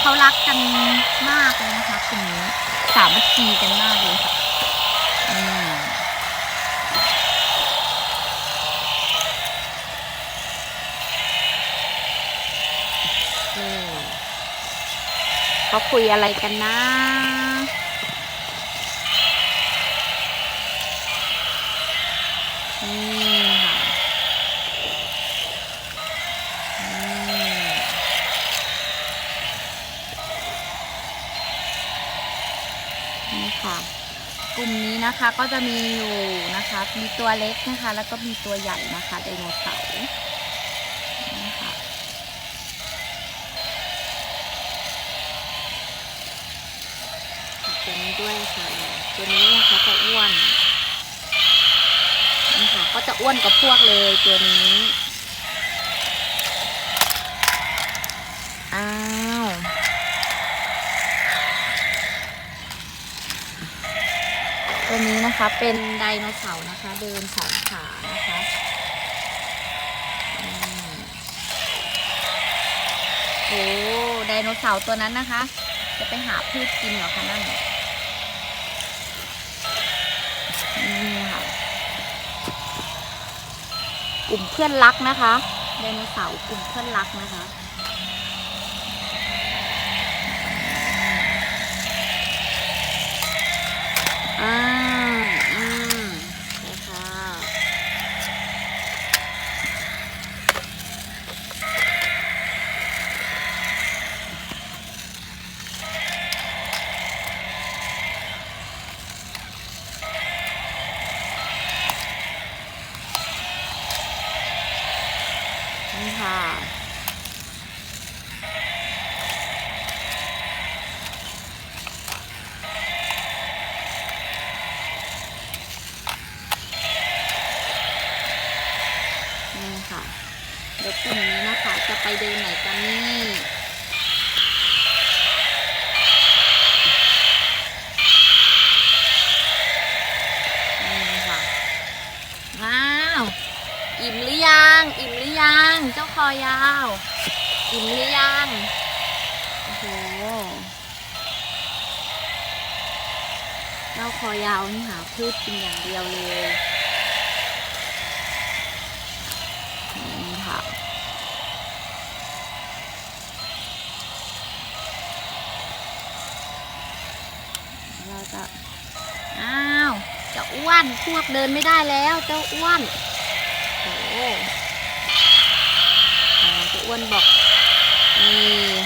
เขารักกันมากเลยนะคะกลุ่มนี้สามัคคีกันมากเลยค่ะอืมเขาคุยอะไรกันนะ ค่ะ กลุ่มนี้นะคะก็จะมีอยู่นะคะ มีตัวเล็กนะคะ แล้วก็มีตัวใหญ่นะคะไดโนเสาร์นี่ค่ะตัวนี้ด้วยค่ะ ตัวนี้นะคะจะอ้วนนี่ค่ะก็จะอ้วนกว่าพวกเลยตัวนี้อ้าว ตัวนี้นะคะเป็นไดโนเสาร์นะคะ เดินสองขานะคะอโอ้ไดโนเสาร์ตัวนั้นนะคะ จะไปหาพืชกินเหรอคะนั่นนี่ค่ะกลุ่มเพื่อนรักนะคะไดโนเสาร์กลุ่มเพื่อนรักนะคะ เดี๋ยวกลุ่มนี้นะคะ จะไปเดินไหนกันนี่นี่ค่ะว้าว อิ่มหรือยัง อิ่มหรือยัง เจ้าคอยาว อิ่มหรือยัง โอ้โห เจ้าคอยาวนี่หาพืชกินอย่างเดียวเลย นี่ค่ะ เราจะอ้าวเจะอ้วนพวกเดินไม่ได้แล้วเจ้าอ้วนโอ้โหอ่าเจ้าอ้วนบอกนี่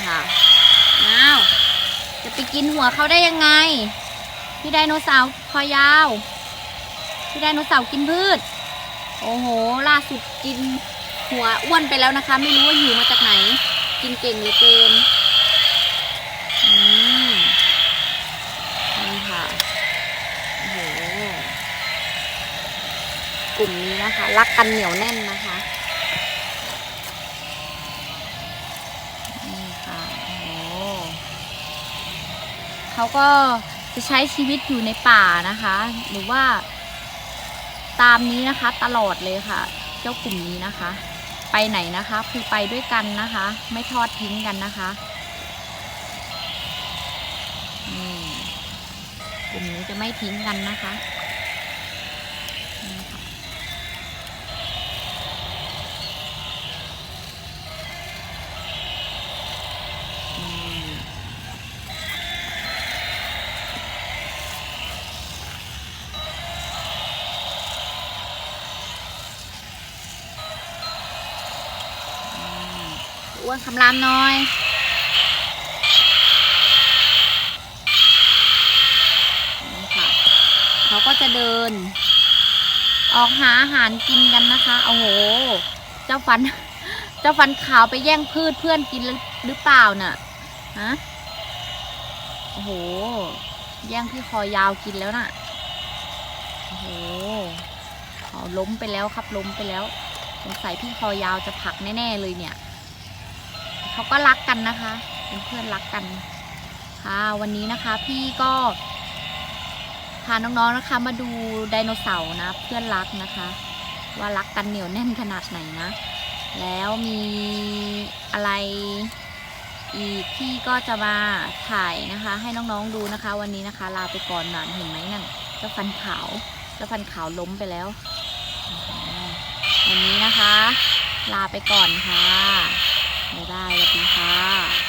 ค่ะอ้าวจะไปกินหัวเขาได้ยังไง พี่ไดโนเสาร์คอยาว พี่ไดโนเสาร์กินพืช โอ้โห ล่าสุดกินหัวอ้วนไปแล้วนะคะ ไม่รู้ว่าหิวมาจากไหน กินเก่งเหลือเกินอืมนี่ค่ะ โอ้โห กลุ่มนี้นะคะ รักกันเหนียวแน่นนะคะนี่ค่ะโอ้เขาก็จะใช้ชีวิตอยู่ในป่านะคะ หรือว่า ตามนี้นะคะ ตลอดเลยค่ะ เจ้ากลุ่มนี้นะคะ ไปไหนนะคะคือไปด้วยกันนะคะ ไม่ทอดทิ้งกันนะคะนี่กลุ่มนี้จะไม่ทิ้งกันนะคะ อ้วนคำรามหน้อยนี่ค่ะเขาก็จะเดิน ออกหาอาหารกินกันนะคะโอ้โห เจ้าฟัน เจ้าฟันขาวไปแย่งพืชเพื่อนกินหรือเปล่าน่ะฮะโอ้โห แย่งพี่คอยาวกินแล้วน่ะโอ้โหขาล้มไปแล้วครับล้มไปแล้วสงสัยพี่คอยาวจะผลักแน่ ๆ เลยเนี่ย เขาก็รักกันนะคะ เป็นเพื่อนรักกันค่ะวันนี้นะคะพี่ก็พาน้องๆนะคะ มาดูไดโนเสาร์นะ เพื่อนรักนะคะ ว่ารักกันเหนียวแน่นขนาดไหนนะ แล้วมีอะไรอีกพี่ก็จะมาถ่ายนะคะ ให้น้องๆดูนะคะ วันนี้นะคะ ลาไปก่อนหนานเห็นไหมนั่นเจ้ฟันขาวเจ้ฟันขาวล้มไปแล้ววันนี้นะคะ ลาไปก่อนค่ะ บ๊ายบายนะค่ะ